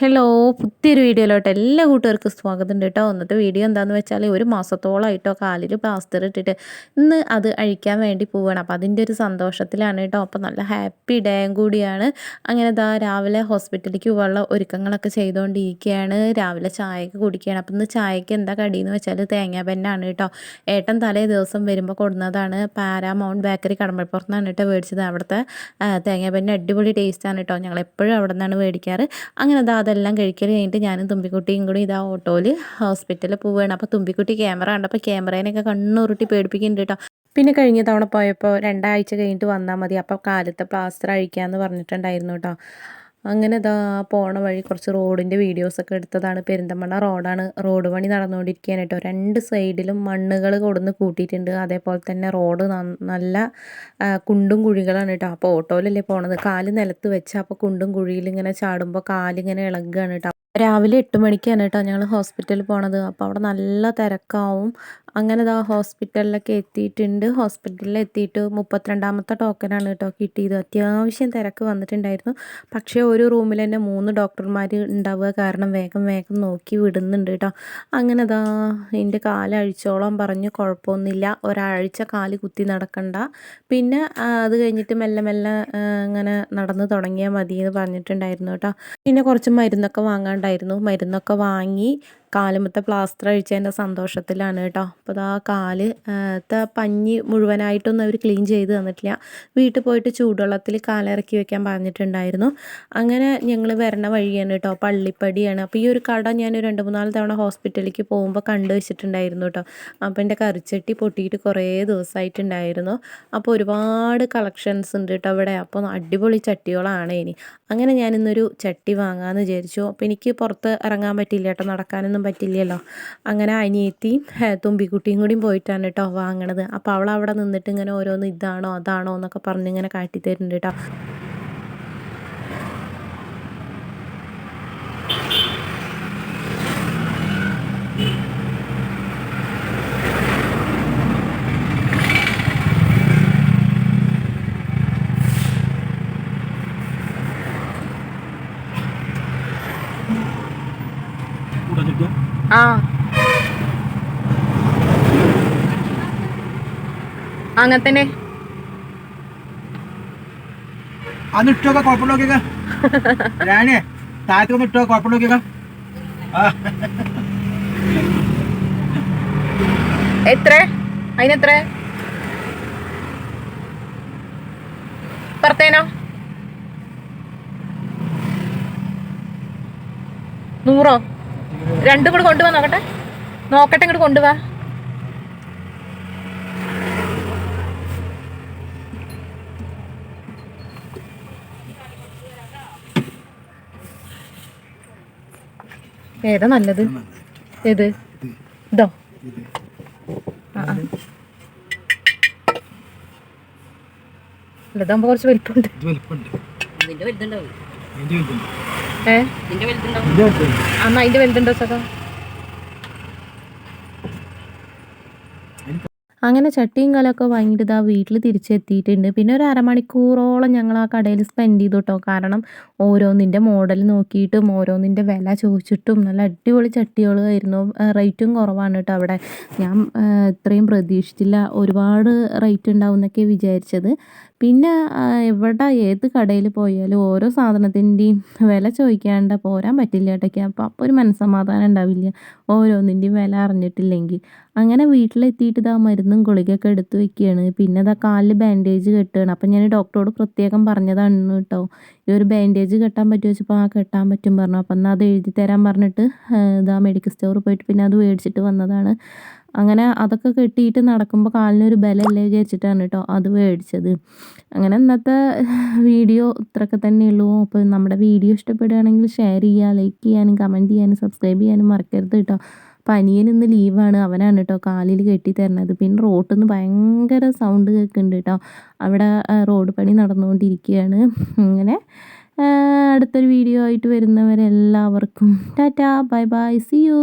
Hello പുതിയൊരു വീഡിയോയിലോട്ട് എല്ലാ കൂട്ടുകാർക്കും സ്വാഗതം ഉണ്ട് കേട്ടോ ഇന്നത്തെ വീഡിയോ എന്താണെന്ന് വെച്ചാൽ ഒരു മാസത്തോളമായിട്ടോ കാലിൽ പ്ലാസ്റ്റർ ഇട്ടിട്ട് ഇന്ന് അത് അഴിക്കാൻ വേണ്ടി പോവുകയാണ് അപ്പോൾ അതിന്റെ ഒരു സന്തോഷത്തിലാണ് കേട്ടോ അപ്പോൾ നല്ല ഹാപ്പി ഡേയും കൂടിയാണ്. അങ്ങനെ ഇതാ രാവിലെ ഹോസ്പിറ്റലിലേക്ക് പോകാനുള്ള ഒരുക്കങ്ങളൊക്കെ ചെയ്തുകൊണ്ടിരിക്കുകയാണ്. രാവിലെ ചായയൊക്കെ കുടിക്കുകയാണ്. അപ്പോൾ ഇന്ന് ചായക്ക് എന്താ കടിയെന്ന് വെച്ചാൽ തേങ്ങാ പെന്നാണ് കേട്ടോ ഏട്ടൻ തലേ ദിവസം വരുമ്പോൾ കൊടുന്നതാണ് പാരാമൗണ്ട് ബേക്കറി കടമ്പപ്പുറത്തുനിന്നാണ് കേട്ടോ മേടിച്ചത്. അവിടുത്തെ തേങ്ങാ പെന്ന് അടിപൊളി ടേസ്റ്റാണ് കേട്ടോ ഞങ്ങൾ എപ്പോഴും അവിടെ നിന്നാണ് മേടിക്കാറ്. അങ്ങനെ ഇതാ അതെല്ലാം കഴിക്കൽ കഴിഞ്ഞിട്ട് ഞാനും തുമ്പിക്കുട്ടിയും കൂടി ഇതാ ഓട്ടോയിൽ ഹോസ്പിറ്റലിൽ പോവുകയാണ് അപ്പോൾ തുമ്പിക്കുട്ടി ക്യാമറ കണ്ടപ്പോൾ ക്യാമറേനൊക്കെ കണ്ണുരുട്ടി പേടിപ്പിക്കുന്നുണ്ട് കേട്ടോ. പിന്നെ കഴിഞ്ഞ തവണ പോയപ്പോൾ രണ്ടാഴ്ച കഴിഞ്ഞിട്ട് വന്നാൽ മതി. അപ്പോൾ കാലത്ത് പ്ലാസ്റ്റർ അഴിക്കാമെന്ന് പറഞ്ഞിട്ടുണ്ടായിരുന്നു കേട്ടോ. അങ്ങനെ ഇതാ പോണ വഴി കുറച്ച് റോഡിന്റെ വീഡിയോസൊക്കെ എടുത്തതാണ്. പെരിന്തമണ്ണ റോഡാണ്. റോഡ് പണി നടന്നുകൊണ്ടിരിക്കുകയാണ് കേട്ടോ. രണ്ട് സൈഡിലും മണ്ണുകൾ കൊടുന്ന് കൂട്ടിയിട്ടുണ്ട്. അതേപോലെ തന്നെ റോഡ് നല്ല കുണ്ടും കുഴികളാണ് കേട്ടോ. അപ്പോൾ ഓട്ടോയിലല്ലേ പോണത്? കാൽ നിലത്ത് വെച്ച് അപ്പോൾ കുണ്ടും കുഴിയിൽ ഇങ്ങനെ ചാടുമ്പോൾ കാലിങ്ങനെ ഇളകുകയാണ് കേട്ടോ. രാവിലെ എട്ട് മണിക്കാണ് കേട്ടോ ഞങ്ങൾ ഹോസ്പിറ്റലിൽ പോണത്. അപ്പോൾ അവിടെ നല്ല തിരക്കാവും. അങ്ങനെ ഇതാ ഹോസ്പിറ്റലിലൊക്കെ എത്തിയിട്ടുണ്ട്. ഹോസ്പിറ്റലിൽ എത്തിയിട്ട് മുപ്പത്തിരണ്ടാമത്തെ ടോക്കനാണ് കേട്ടോ കിട്ടിയത്. അത്യാവശ്യം തിരക്ക് വന്നിട്ടുണ്ടായിരുന്നു. പക്ഷേ ഒരു റൂമിൽ തന്നെ മൂന്ന് ഡോക്ടർമാർ ഉണ്ടാവുക കാരണം വേഗം വേഗം നോക്കി വിടുന്നുണ്ട് കേട്ടോ. അങ്ങനെ ഇതാ എന്റെ കാലഴിച്ചോളം പറഞ്ഞ്. കുഴപ്പമൊന്നുമില്ല. ഒരാഴ്ച കാൽ കുത്തി നടക്കണ്ട. പിന്നെ അത് കഴിഞ്ഞിട്ട് മെല്ലെ മെല്ലെ ഇങ്ങനെ നടന്ന് തുടങ്ങിയാൽ മതി എന്ന് പറഞ്ഞിട്ടുണ്ടായിരുന്നു കേട്ടോ. പിന്നെ കുറച്ച് മരുന്നൊക്കെ വാങ്ങാണ്ടായിരുന്നു മരുന്നൊക്കെ വാങ്ങി കാലുമത്തെ പ്ലാസ്റ്റർ അഴിച്ചതിന്റെ സന്തോഷത്തിലാണ് കേട്ടോ. അപ്പോൾ ആ കാൽ പഞ്ഞി മുഴുവനായിട്ടൊന്നും അവർ ക്ലീൻ ചെയ്ത് തന്നിട്ടില്ല. വീട്ടിൽ പോയിട്ട് ചൂടുവെള്ളത്തിൽ കാലിറക്കി വെക്കാൻ പറഞ്ഞിട്ടുണ്ടായിരുന്നു. അങ്ങനെ ഞങ്ങൾ വരണ വഴിയാണ് കേട്ടോ പള്ളിപ്പടിയാണ്. അപ്പോൾ ഈ ഒരു കട ഞാൻ രണ്ട് മൂന്നാൽ തവണ ഹോസ്പിറ്റലിലേക്ക് പോകുമ്പോൾ കണ്ടു വെച്ചിട്ടുണ്ടായിരുന്നു കേട്ടോ. അപ്പോൾ എന്റെ കറിച്ചട്ടി പൊട്ടിയിട്ട് കുറേ ദിവസമായിട്ടുണ്ടായിരുന്നു അപ്പോൾ ഒരുപാട് കളക്ഷൻസ് ഉണ്ട് കേട്ടോ അവിടെ. അപ്പോൾ അടിപൊളി ചട്ടികളാണ് ഇനി. അങ്ങനെ ഞാനിന്നൊരു ചട്ടി വാങ്ങാമെന്ന് വിചാരിച്ചു. അപ്പോൾ എനിക്ക് പുറത്ത് ഇറങ്ങാൻ പറ്റില്ല കേട്ടോ നടക്കാനൊന്നും പറ്റില്ലല്ലോ. അങ്ങനെ അനിയത്തിയും തുമ്പിക്കുട്ടിയും കൂടിയും പോയിട്ടാണ് കേട്ടോ വാങ്ങണത്. അപ്പോൾ അവൾ അവിടെ നിന്നിട്ട് ഇങ്ങനെ ഓരോന്ന് ഇതാണോ അതാണോ എന്നൊക്കെ പറഞ്ഞ് ഇങ്ങനെ കാട്ടിത്തരുന്നുണ്ട് കേട്ടോ ആ. അങ്ങനെ തന്നെ. അന്ന് ഇട്ടോക്കെ കുഴപ്പമുണ്ടോ നോക്കിയേക്ക താഴത്തൊന്ന് ഇട്ടോ കുഴപ്പം നോക്കിയേക്ക എത്ര? അതിനെത്ര? പുറത്തേനോ? നൂറോ? രണ്ടും കൂടെ കൊണ്ടുവാ നോക്കട്ടെ. നോക്കട്ടെ ഇങ്ങോട്ട് കൊണ്ടുപോവാ ഏതാ നല്ലത്? ഏത്? ഇതോ. ആ ഇതാകുമ്പോ കുറച്ച് വലിപ്പമുണ്ട് ഏ? അമ്മ അതിന്റെ വലുതുണ്ടോ സഖ? അങ്ങനെ ചട്ടിയും കലമൊക്കെ വാങ്ങിയിട്ട് ഇതാ വീട്ടിൽ തിരിച്ചെത്തിയിട്ടുണ്ട്. പിന്നെ ഒരു അരമണിക്കൂറോളം ഞങ്ങൾ ആ കടയിൽ സ്പെൻഡ് ചെയ്തു കേട്ടോ കാരണം ഓരോന്നിന്റെ മോഡൽ നോക്കിയിട്ടും ഓരോന്നിന്റെ വില ചോദിച്ചിട്ടും നല്ല അടിപൊളി ചട്ടികളായിരുന്നു റേറ്റും കുറവാണ് കേട്ടോ അവിടെ. ഞാൻ ഇത്രയും പ്രതീക്ഷിച്ചില്ല. ഒരുപാട് റേറ്റ് ഉണ്ടാവും എന്നൊക്കെ വിചാരിച്ചത്. പിന്നെ എവിടെ ഏത് കടയിൽ പോയാലും ഓരോ സാധനത്തിന്റെയും വില ചോദിക്കാണ്ട് പോരാൻ പറ്റില്ല കേട്ടൊക്കെ അപ്പോൾ അപ്പോൾ ഒരു മനസ്സമാധാനം ഉണ്ടാവില്ല. ഓരോന്നിന്റെയും വില അറിഞ്ഞിട്ടില്ലെങ്കിൽ. അങ്ങനെ വീട്ടിലെത്തിയിട്ട് ഇതാ മരുന്നും ഗുളികയൊക്കെ എടുത്ത് വെക്കുകയാണ് പിന്നെ ഇതാ കാലിൽ ബാൻഡേജ് കെട്ടുകയാണ്. അപ്പം ഞാൻ ഡോക്ടറോട് പ്രത്യേകം പറഞ്ഞതാണ് കേട്ടോ. ഈ ഒരു ബാൻഡേജ് കെട്ടാൻ പറ്റുമോ വെച്ചപ്പോൾ ആ കെട്ടാൻ പറ്റും പറഞ്ഞു. അപ്പം എന്നാൽ അത് എഴുതി തരാൻ പറഞ്ഞിട്ട് ഇതാ മെഡിക്കൽ സ്റ്റോറിൽ പോയിട്ട് പിന്നെ അത് മേടിച്ചിട്ട് വന്നതാണ്. അങ്ങനെ അതൊക്കെ കെട്ടിയിട്ട് നടക്കുമ്പോൾ കാലിനൊരു ബലമല്ലേ വിചാരിച്ചിട്ടാണ് കേട്ടോ അത് മേടിച്ചത്. അങ്ങനെ ഇന്നത്തെ വീഡിയോ ഇത്രയൊക്കെ തന്നെയുള്ളൂ. അപ്പോൾ നമ്മുടെ വീഡിയോ ഇഷ്ടപ്പെടുകയാണെങ്കിൽ ഷെയർ ചെയ്യുക ലൈക്ക് ചെയ്യാനും കമന്റ് ചെയ്യാനും സബ്സ്ക്രൈബ് ചെയ്യാനും മറക്കരുത് കേട്ടോ. പനിയൻ ഇന്ന് ലീവാണ് അവനാണ് കേട്ടോ കാലിൽ കെട്ടി തരണത്. പിന്നെ റോട്ടിൽ നിന്ന് ഭയങ്കര സൗണ്ട് കേൾക്കുന്നുണ്ട് കേട്ടോ. അവിടെ റോഡ് പണി നടന്നുകൊണ്ടിരിക്കുകയാണ് അങ്ങനെ അടുത്തൊരു വീഡിയോ ആയിട്ട് വരുന്നവരെല്ലാവർക്കും tata. Bye bye see you